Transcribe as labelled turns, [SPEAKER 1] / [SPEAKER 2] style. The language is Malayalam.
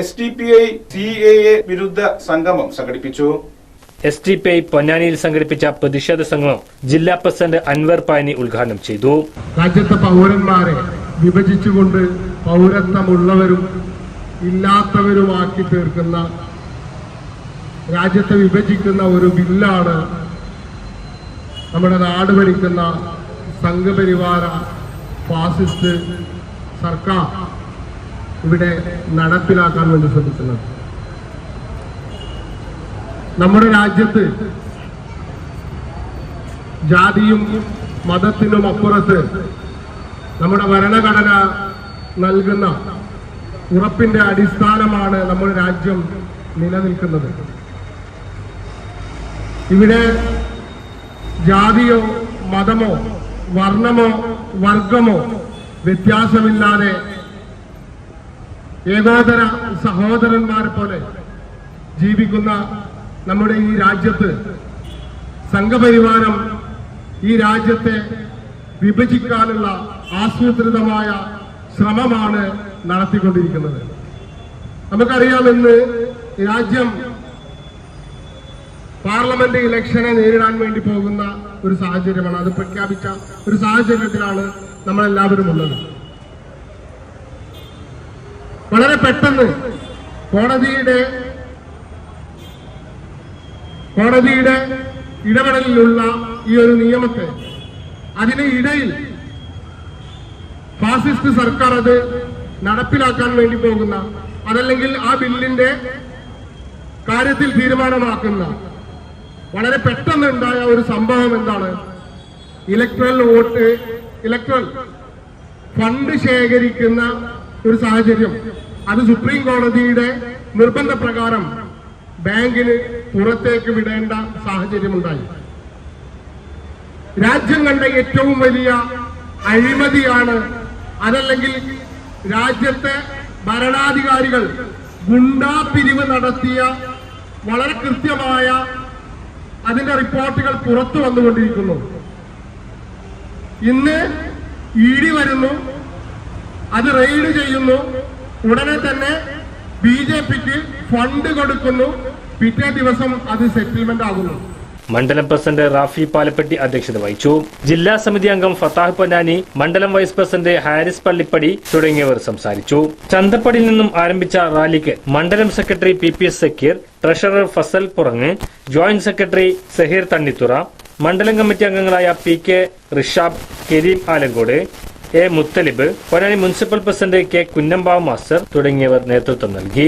[SPEAKER 1] S T P I C A A വിരുദ്ധ സംഗമം സംഘടിപ്പിച്ചു.
[SPEAKER 2] എസ് ടി പി ഐ പൊന്നാനിയിൽ സംഘടിപ്പിച്ച പ്രതിഷേധ സംഗമം ജില്ലാ പ്രസിഡന്റ് അൻവർ പാനി ഉദ്ഘാടനം ചെയ്തു.
[SPEAKER 3] രാജ്യത്തെ പൗരന്മാരെ വിഭജിച്ചുകൊണ്ട് പൗരത്വമുള്ളവരും ഇല്ലാത്തവരുമാക്കി തീർക്കുന്ന രാജ്യത്തെ വിഭജിക്കുന്ന ഒരു ബില്ലാണ് നമ്മുടെ നാട് ഭരിക്കുന്ന സംഘപരിവാര ഫാസിസ്റ്റ് സർക്കാർ. ഇവിടെ നടപ്പിലാക്കാൻ വേണ്ടി ശ്രമിക്കുന്നത്. നമ്മുടെ രാജ്യത്ത് ജാതിയും മതത്തിനും അപ്പുറത്ത് നമ്മുടെ ഭരണഘടന നൽകുന്ന ഉറപ്പിന്റെ അടിസ്ഥാനമാണ് നമ്മുടെ രാജ്യം നിലനിൽക്കുന്നത്. ഇവിടെ ജാതിയോ മതമോ വർണമോ വർഗമോ വ്യത്യാസമില്ലാതെ ഏകോദര സഹോദരന്മാരെ പോലെ ജീവിക്കുന്ന നമ്മുടെ ഈ രാജ്യത്ത് സംഘപരിവാരം ഈ രാജ്യത്തെ വിഭജിക്കാനുള്ള ആസൂത്രിതമായ ശ്രമമാണ് നടത്തിക്കൊണ്ടിരിക്കുന്നത്. നമുക്കറിയാം ഇന്ന് രാജ്യം പാർലമെന്റ് ഇലക്ഷനെ നേരിടാൻ വേണ്ടി പോകുന്ന ഒരു സാഹചര്യമാണ്. അത് പ്രഖ്യാപിച്ച ഒരു സാഹചര്യത്തിലാണ് നമ്മളെല്ലാവരും ഉള്ളത്. വളരെ പെട്ടെന്ന് കോടതിയുടെ കോടതിയുടെ ഇടപെടലിലുള്ള ഈ ഒരു നിയമത്തെ അതിന് ഇടയിൽ ഫാസിസ്റ്റ് സർക്കാർ അത് നടപ്പിലാക്കാൻ വേണ്ടി പോകുന്ന അതല്ലെങ്കിൽ ആ ബില്ലിന്റെ കാര്യത്തിൽ തീരുമാനമാക്കുന്ന വളരെ പെട്ടെന്ന് ഉണ്ടായ ഒരു സംഭവം എന്താണ്? ഇലക്ട്രൽ വോട്ട് ഇലക്ട്രൽ ഫണ്ട് ശേഖരിക്കുന്ന ഒരു സാഹചര്യം. അത് സുപ്രീം കോടതിയുടെ നിർബന്ധപ്രകാരം ബാങ്കിന് പുറത്തേക്ക് വിടേണ്ട സാഹചര്യമുണ്ടായി. രാജ്യം കണ്ട ഏറ്റവും വലിയ അഴിമതിയാണ് അതല്ലെങ്കിൽ രാജ്യത്തെ ഭരണാധികാരികൾ ഗുണ്ടാ പിരിവ് നടത്തിയ വളരെ കൃത്യമായ അതിന്റെ റിപ്പോർട്ടുകൾ പുറത്തു വന്നുകൊണ്ടിരിക്കുന്നു. ഇന്ന് ഇടി വരുന്നു. അത് റെയ്ഡ് ചെയ്യുന്നു. ഉടനെ തന്നെ ബി ജെ പിക്ക് ഫണ്ട് കൊടുക്കുന്നു. പിറ്റേ ദിവസം അത് സെറ്റിൽമെന്റ് ആകുന്നു.
[SPEAKER 2] മണ്ഡലം പ്രസിഡന്റ് റാഫി പാലപ്പെട്ടി അധ്യക്ഷത വഹിച്ചു. ജില്ലാ സമിതി അംഗം ഫത്താഹ് പൊന്നാനി മണ്ഡലം വൈസ് പ്രസിഡന്റ് ഹാരിസ് പള്ളിപ്പടി തുടങ്ങിയവർ സംസാരിച്ചു. ചന്തപ്പടിയിൽ നിന്നും ആരംഭിച്ച റാലിക്ക് മണ്ഡലം secretary P P S Zakir treasurer Fazal Purangu joint secretary Saheer Thannithura മണ്ഡലം കമ്മിറ്റി അംഗങ്ങളായ P K Rishab Kareem Alankode A Muthalib Ponnani municipal president K Kunnambav master തുടങ്ങിയവർ നേതൃത്വം നൽകി.